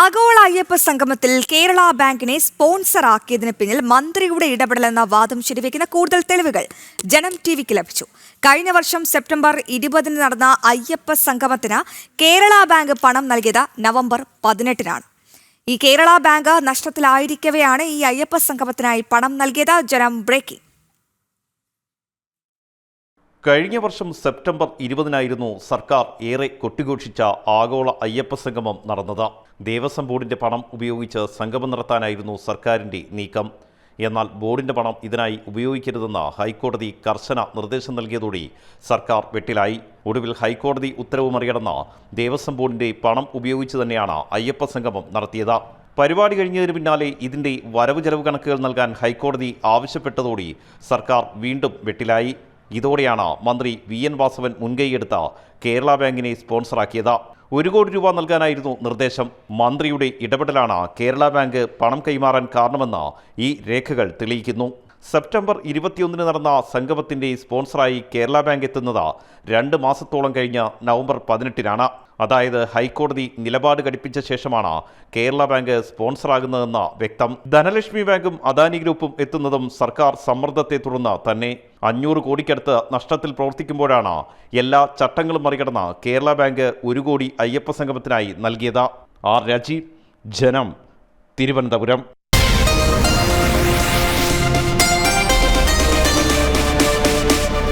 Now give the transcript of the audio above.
ആഗോള അയ്യപ്പ സംഗമത്തിൽ കേരള ബാങ്കിനെ സ്പോൺസർ ആക്കിയതിന് പിന്നിൽ മന്ത്രിയുടെ ഇടപെടലെന്ന വാദം ശരിവെക്കുന്ന കൂടുതൽ തെളിവുകൾ ജനം ടിവിക്ക് ലഭിച്ചു. കഴിഞ്ഞ വർഷം സെപ്റ്റംബർ ഇരുപതിന് നടന്ന അയ്യപ്പ സംഗമത്തിന് കേരള ബാങ്ക് പണം നൽകിയത് നവംബർ പതിനെട്ടിനാണ്. ഈ കേരള ബാങ്ക് നഷ്ടത്തിലായിരിക്കവെയാണ് ഈ അയ്യപ്പ സംഗമത്തിനായി പണം നൽകിയത് ജനം ബ്രേക്കിംഗ്. കഴിഞ്ഞ വർഷം സെപ്റ്റംബർ ഇരുപതിനായിരുന്നു സർക്കാർ ഏറെ കൊട്ടിഘോഷിച്ച ആഗോള അയ്യപ്പ സംഗമം നടന്നത്. ദേവസ്വം ബോർഡിന്റെ പണം ഉപയോഗിച്ച് സംഗമം നടത്താനായിരുന്നു സർക്കാരിന്റെ നീക്കം. എന്നാൽ ബോർഡിന്റെ പണം ഇതിനായി ഉപയോഗിക്കരുതെന്ന് ഹൈക്കോടതി കർശന നിർദ്ദേശം നൽകിയതോടെ സർക്കാർ വെട്ടിലായി. ഒടുവിൽ ഹൈക്കോടതി ഉത്തരവ് മറികടന്ന് ദേവസ്വം ബോർഡിന്റെ പണം ഉപയോഗിച്ച് തന്നെയാണ് അയ്യപ്പ സംഗമം നടത്തിയത്. പരിപാടി കഴിഞ്ഞതിന് പിന്നാലെ ഇതിന്റെ വരവ് ചെലവ് കണക്കുകൾ നൽകാൻ ഹൈക്കോടതി ആവശ്യപ്പെട്ടതോടെ സർക്കാർ വീണ്ടും വെട്ടിലായി. ഇതോടെയാണ് മന്ത്രി വി എൻ വാസവൻ മുൻകൈയെടുത്ത കേരള ബാങ്കിനെ സ്പോൺസറാക്കിയത്. ഒരു കോടി രൂപ നൽകാനായിരുന്നു നിർദ്ദേശം. മന്ത്രിയുടെ ഇടപെടലാണ് കേരള ബാങ്ക് പണം കൈമാറാൻ കാരണമെന്ന് ഈ രേഖകൾ തെളിയിക്കുന്നു. സെപ്റ്റംബർ ഇരുപത്തിയൊന്നിന് നടന്ന സംഗമത്തിന്റെ സ്പോൺസറായി കേരള ബാങ്ക് എത്തുന്നത് രണ്ട് മാസത്തോളം കഴിഞ്ഞ നവംബർ പതിനെട്ടിനാണ്. അതായത് ഹൈക്കോടതി നിലപാട് ഘടിപ്പിച്ച ശേഷമാണ് കേരള ബാങ്ക് സ്പോൺസറാകുന്നതെന്ന് വ്യക്തം. ധനലക്ഷ്മി ബാങ്കും അദാനി ഗ്രൂപ്പും എത്തുന്നതും സർക്കാർ സമ്മർദ്ദത്തെ തുടർന്ന് തന്നെ അഞ്ഞൂറ് കോടിക്കടുത്ത് നഷ്ടത്തിൽ പ്രവർത്തിക്കുമ്പോഴാണ് എല്ലാ ചട്ടങ്ങളും മറികടന്ന് കേരള ബാങ്ക് ഒരു കോടി അയ്യപ്പ സംഗമത്തിനായി നൽകിയത്. ആർ രാജീവ് ജനം തിരുവനന്തപുരം.